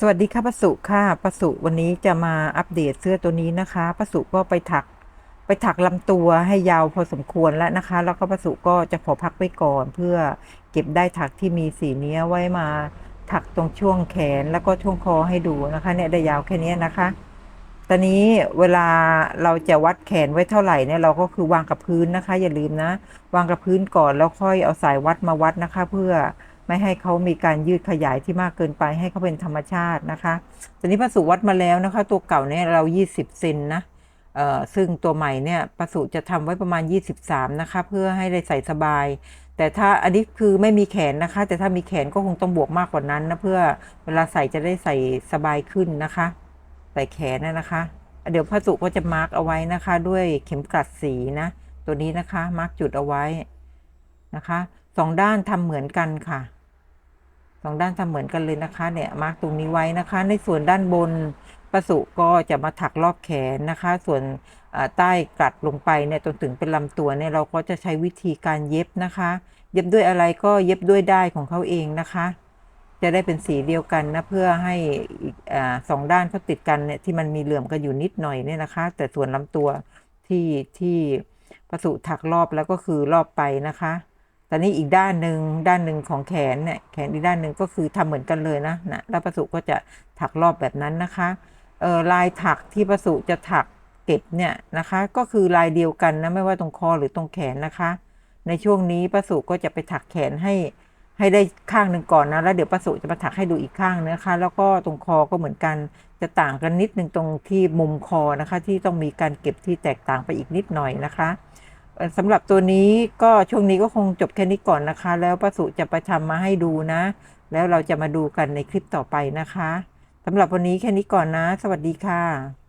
สวัสดีค่ะปะสุค่ะปะสุวันนี้จะมาอัปเดตเสื้อตัวนี้นะคะปะสุก็ไปถักไปถักลำตัวให้ยาวพอสมควรแล้วนะคะ แล้วก็ปะสุก็จะขอพักไว้ก่อน เพื่อเก็บได้ถักที่มีสีเนี้ยไว้มาถักตรงช่วงแขนแล้วก็ช่วงคอให้ดูนะคะเนี่ยได้ยาวแค่นี้นะคะ ตอนนี้เวลาเราจะวัดแขนไว้เท่าไหร่เนี่ยเราก็คือวางกับพื้นนะคะ อย่าลืมนะ วางกับพื้นก่อนแล้วค่อยเอาสายวัดมาวัดนะคะ เพื่อ ไม่ให้เขามีการยืดขยายที่มากเกินไปให้เขาเป็นธรรมชาตินะคะตอนนี้ประสูวัดมาแล้วนะคะ ตัวเก่าเนี่ยเรา 20เซนนะเอ่อซึ่งตัวใหม่เนี่ยประสูจะทำไว้ประมาณ 23 นะคะ เพื่อให้ได้ใส่สบาย แต่ถ้าอันนี้คือไม่มีแขนนะคะ แต่ถ้ามีแขนก็คงต้องบวกมากกว่านั้นนะเพื่อเวลาใส่จะได้ใส่สบายขึ้นนะคะ ใส่แขนนะนะคะ เดี๋ยวพระสุก็จะมาร์กเอาไว้นะคะ ด้วยเข็มกลัดสีนะ ตัวนี้นะคะมาร์กจุดเอาไว้นะคะสองด้านทำเหมือนกันค่ะ สองด้านทำเหมือนกันเลยนะคะเนี่ยมาร์กตรงนี้ไว้นะคะ ในส่วนด้านบนประสุก็จะมาถักรอบแขนนะคะ ส่วนใต้กลัดลงไปเนี่ยจนถึงเป็นลำตัวเนี่ยเราก็จะใช้วิธีการเย็บนะคะ เย็บด้วยอะไรก็เย็บด้วยได้ของเขาเองนะคะ จะได้เป็นสีเดียวกันนะเพื่อให้อีกสองด้านเขาติดกันเนี่ยที่มันมีเหลื่อมกันอยู่นิดหน่อยเนี่ยนะคะ แต่ส่วนลำตัวที่ที่ประสุถักรอบแล้วก็คือรอบไปนะคะ แต่นี้อีกด้านหนึ่งด้านหนึ่งของแขนเนี่ยแขนอีกด้านหนึ่งก็คือทำเหมือนกันเลยนะนะแล้วประสุก็จะถักรอบแบบนั้นนะคะเออลายถักที่ประสุจะถักเก็บเนี่ยนะคะ ก็คือลายเดียวกันนะไม่ว่าตรงคอหรือตรงแขนนะคะ ในช่วงนี้ประสุก็จะไปถักแขนให้ให้ได้ข้างหนึ่งก่อนนะแล้วเดี๋ยวประสุจะมาถักให้ดูอีกข้างนะคะ แล้วก็ตรงคอก็เหมือนกันจะต่างกันนิดนึงตรงที่มุมคอนะคะ ที่ต้องมีการเก็บที่แตกต่างไปอีกนิดหน่อยนะคะ สำหรับตัวนี้ก็ช่วงนี้ก็คงจบแค่นี้ก่อนนะคะ แล้วประสุจะไปทำมาให้ดูนะ แล้วเราจะมาดูกันในคลิปต่อไปนะคะสำหรับวันนี้แค่นี้ก่อนนะ สวัสดีค่ะ